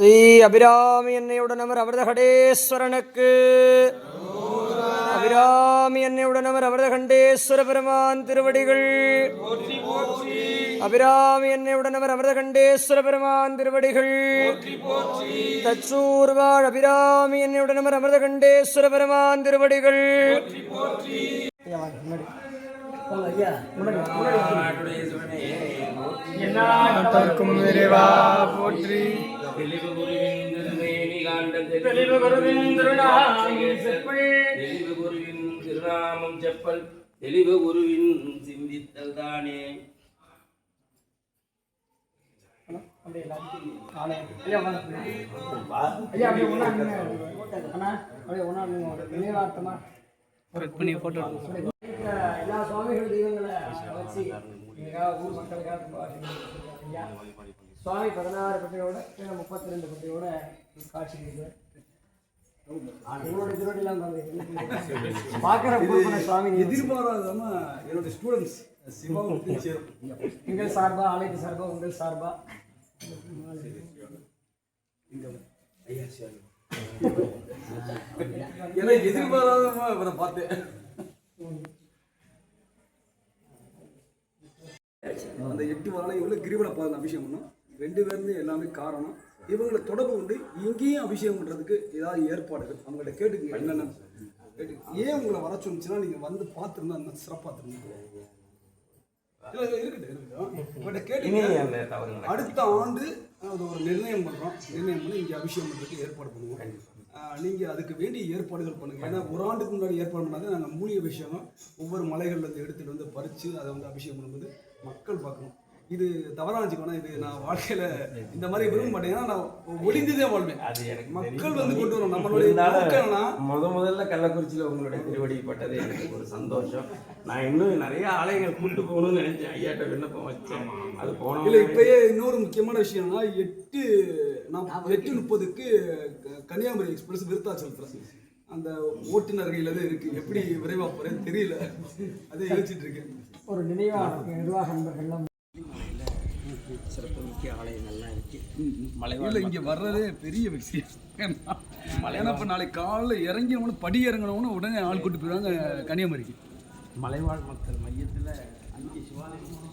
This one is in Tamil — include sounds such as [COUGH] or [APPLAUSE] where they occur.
ஸ்ரீ அபிராமி என்னையுடனவர் அவரத கடேஸ்வரனுக்கு அபிராமி என்னையுடனவர் அவரத கண்டேஸ்வர பெருமான் திருவடிகள். அபிராமி என்னையுடனவர் அவரத கண்டேஸ்வர பெருமான் திருவடிகள். தச்சூர்வாழ் அபிராமி என்னையுடனவர் அமர்த கண்டேஸ்வர பெருமான் திருவடிகள். என்னாட்டவர்க்கும் இறைவா போற்றி. தெளிவு குருவின் குருவின் திருநாமம் செப்பல். தெளிவு குருவின் சிந்தித்தல் தானே எல்லா சுவாமிகள் தெய்வங்களை வச்சு ஊர் மக்களுக்காக சுவாமி பதினாறு பட்டியோட கீழே முப்பத்தி ரெண்டு பட்டியோட காட்சி பாருங்க. [LAUGHS] பார்க்கிற சுவாமி. எதிர்பாராதமா என்னுடைய ஸ்டூடெண்ட்ஸ் சிவாவுக்கு சேரும். எங்கள் சார்பா அனைத்து சார்பா உங்கள் சார்பா? ஏன்னா எதிர்பாராதமா இவரை பார்த்தேன். அந்த எட்டு வாரம் இவ்வளோ கிரிவல பாதம் அபிஷேகம் பண்ணோம்? ரெண்டு பேருந்து எல்லாமே காரணம். இவங்களை தொடர்பு கொண்டு இங்கேயும் அபிஷேகம் பண்ணுறதுக்கு ஏதாவது ஏற்பாடுகள். அவங்கள்ட்ட கேட்டுங்க என்னென்ன. கேட்டு ஏன் உங்களை வர சொன்னுச்சுன்னா நீங்கள் வந்து பார்த்துருந்தா இன்னும் சிறப்பாக கேட்டுங்க. அடுத்த ஆண்டு அது ஒரு நிர்ணயம் பண்றோம். நிர்ணயம் பண்ணி இங்க அபிஷேகம் பண்றதுக்கு ஏற்பாடு பண்ணுவோம். ஆஹ் நீங்க அதுக்கு வேண்டிய ஏற்பாடுகள் பண்ணுங்க. ஏன்னா ஒரு ஆண்டுக்கு முன்னாடி ஏற்பாடு பண்ணாத நாங்கள் மூலிகை அபிஷேகம் ஒவ்வொரு மலைகள்ல இருந்து எடுத்துட்டு வந்து பறிச்சு அதை வந்து அபிஷேகம் பண்ணும்போது மக்கள் பார்க்கணும். இது தவறான வச்சுக்கோனா இது நான் வாழ்க்கையில இந்த மாதிரி விரும்ப மாட்டேன். ஏன்னா நான் ஒளிந்துதே வாழ்வேன். அது எனக்கு மக்கள் வந்து கொண்டு வரும் நம்மளுடைய முத முதல்ல கள்ளக்குறிச்சியில் உங்களுடைய திருவடி பட்டது எனக்கு ஒரு சந்தோஷம். நான் இன்னும் நிறைய ஆலயங்கள் கூட்டு போகணும்னு நினைச்சேன். ஐயாட்ட விண்ணப்பம் வச்சேன். அது இல்ல போனோம் இப்பயே இன்னொரு முக்கியமான விஷயம்னா எட்டு நான் எட்டு முப்பதுக்கு க- கன்னியாகுமரி எக்ஸ்பிரஸ் விருத்தாச்சலத்தில். அந்த ஓட்டுநர் கையில தான் இருக்கு. எப்படி விரைவா போறேன்னு தெரியல. அதை யோசிச்சுட்டு இருக்கேன். ஒரு நினைவாக நிர்வாக நண்பர்கள்லாம் சிறப்பு முக்கிய ஆலயங்கள்லாம் இருக்குது மலைவாழ் இங்கே வர்றதே பெரிய விஷயம். மலையான இப்போ நாளைக்கு காலைல இறங்கினவனு படி இறங்கினவனு உடனே ஆள் கூட்டு போயிடுவாங்க கன்னியாகுமரிக்கு. மலைவாழ் மக்கள் மையத்தில் அஞ்சு சிவாலயம்.